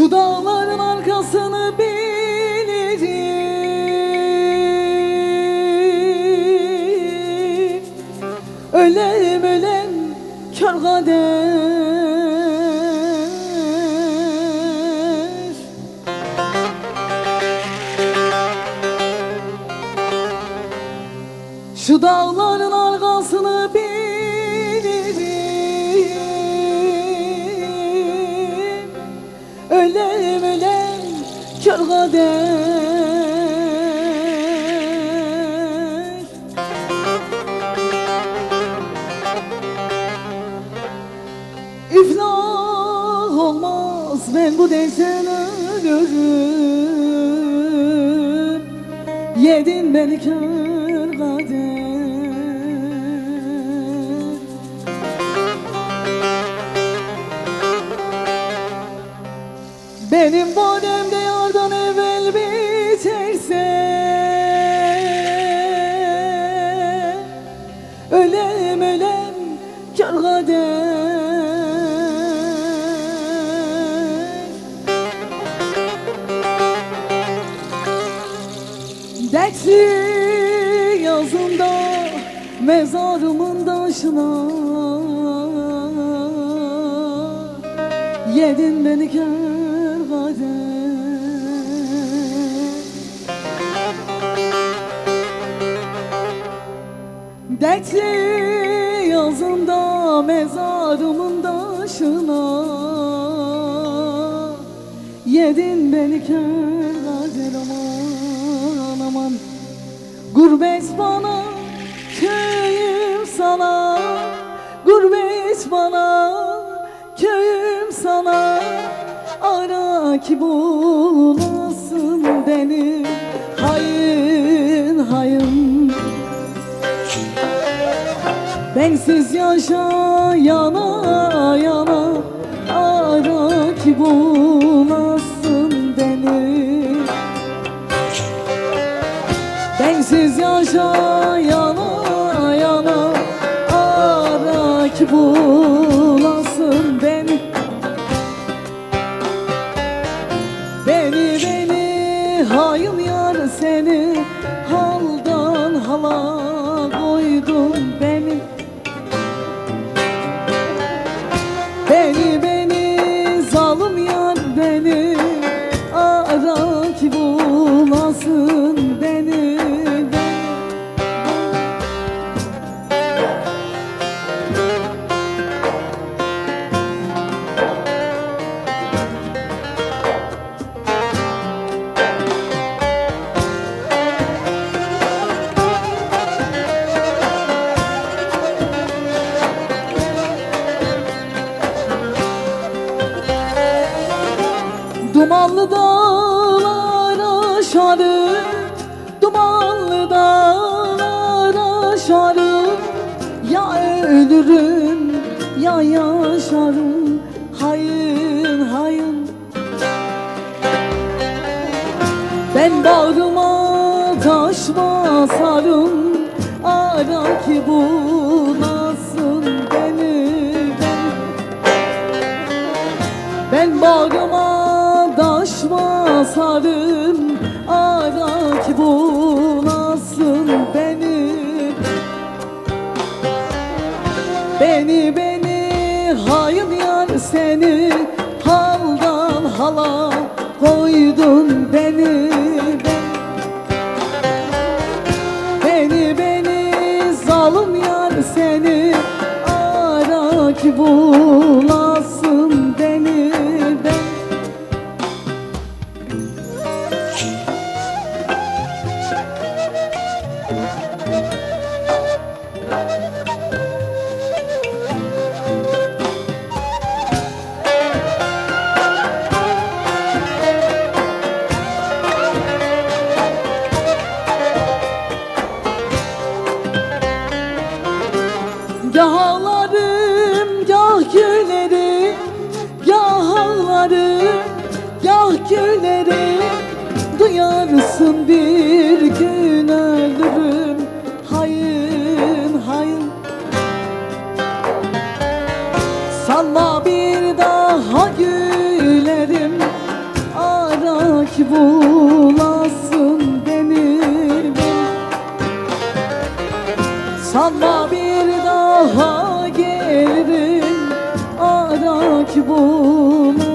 Şu dağların arkasını bilirim Ölem ölem kör kader. Şu dağlar kör kader İflah olmaz ben bu dersen ölürüm. Yedin beni kör kader Dertli yazında mezarımın taşına Yedin beni kör kader Dertli yazında mezarımın taşına Yedin beni kör kader aman aman Gurbet bana köyüm sana Gurbet bana köyüm sana Ara ki bulasın beni Hayın hayın Bensiz yaşa yana yana Ara ki bulasın Bensiz yaşa yana yana Ara ki bulasın beni. Beni beni hayın yar seni Haldan hala koydun Dumanlı dağlar aşarım Dumanlı dağlar aşarım Ya ölürüm ya yaşarım Hayın hayın Ben bağrıma taş basarım Ara ki bulasın beni ben. Ben bağrıma basarım Ara ki bulasın beni. Beni beni hayın yar seni Haldan hala koydun beni. Ben Beni beni zalim yar seni Ara ki bulasın Sanma bir daha gülerim Ara ki bulasın beni ben Sanma bir daha gelirim Ara ki bulasın